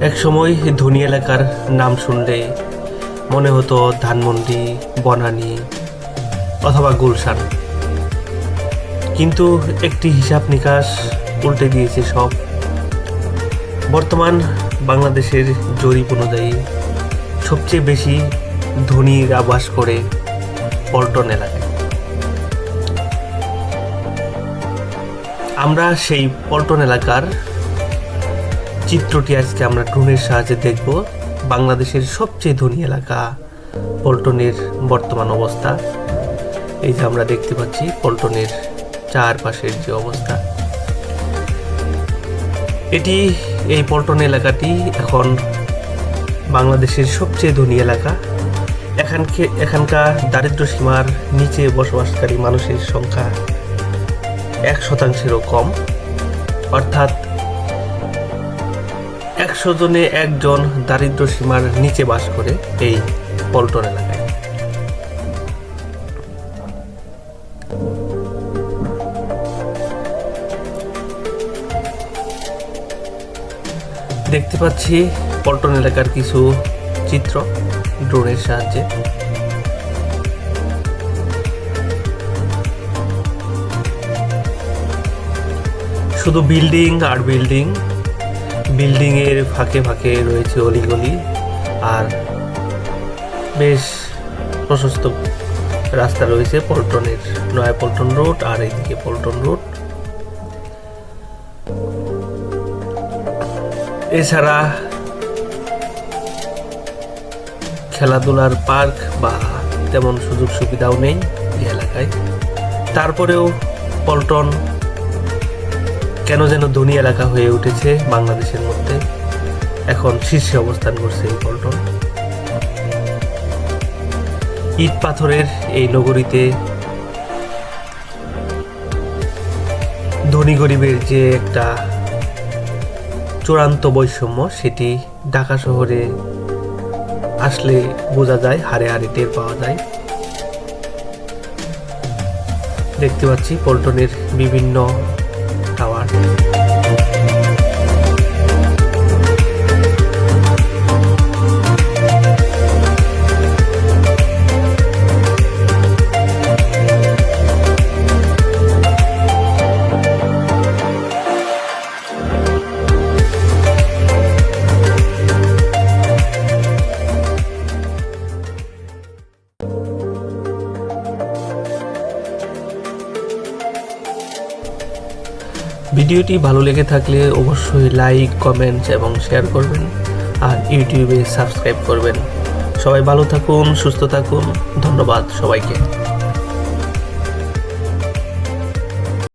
এক সময় ধনী এলাকার নাম শুনলে মনে হতো ধানমন্ডি, বনানী অথবা গুলশান। কিন্তু একটি হিসাব নিকাশ উল্টে দিয়েছে সব। বর্তমান বাংলাদেশের জরিপ অনুযায়ী সবচেয়ে বেশি ধনীরা বাস করে পল্টন এলাকায়। আমরা সেই পল্টন এলাকার চিত্রটি আজকে আমরা ড্রোনের সাহায্যে দেখব। বাংলাদেশের সবচেয়ে ধনী এলাকা, পল্টনের বর্তমান অবস্থা। এই যে আমরা দেখতে পাচ্ছি, পল্টনের চারপাশের যে অবস্থা। এটি, এই পল্টন এলাকাটি এখন বাংলাদেশের সবচেয়ে ধনী এলাকা। এখানকে এখানকার দারিদ্র সীমার নিচে বসবাসকারী মানুষের সংখ্যা এক শতাংশেরও কম। অর্থাৎ একশো জনে একজন দারিদ্র সীমার নিচে বাস করে এই পল্টন এলাকায়। দেখতে পাচ্ছি পল্টন এলাকার কিছু চিত্র ড্রোনের সাহায্যে। শুধু বিল্ডিং আর বিল্ডিং বিল্ডিং এর ফাঁকে ফাঁকে রয়েছে অলিগলি আর বেশ প্রশস্ত রাস্তা রয়েছে পল্টনের, নয়া পল্টন রোড আর এইদিকে পল্টন রোড। এছাড়া খেলাধুলার পার্ক বা তেমন সুযোগ সুবিধাও নেই এই এলাকায়। তারপরেও পল্টন কেন যেন ধনী এলাকা হয়ে উঠেছে বাংলাদেশের মধ্যে? এখন শীর্ষে অবস্থান করছে এই পল্টন। ইট পাথরের এই নগরীতে ধনী গরিবের যে একটা চূড়ান্ত বৈষম্য, সেটি ঢাকা শহরে আসলে বোঝা যায়, হারে হারে টের পাওয়া যায়। দেখতে পাচ্ছি পল্টনের বিভিন্ন টাওয়ার ভিডিওটি ভালো লেগে থাকলে অবশ্যই লাইক কমেন্টস এবং শেয়ার করবেন আর ইউটিউবে সাবস্ক্রাইব করবেন। সবাই ভালো থাকুন, সুস্থ থাকুন, ধন্যবাদ সবাইকে।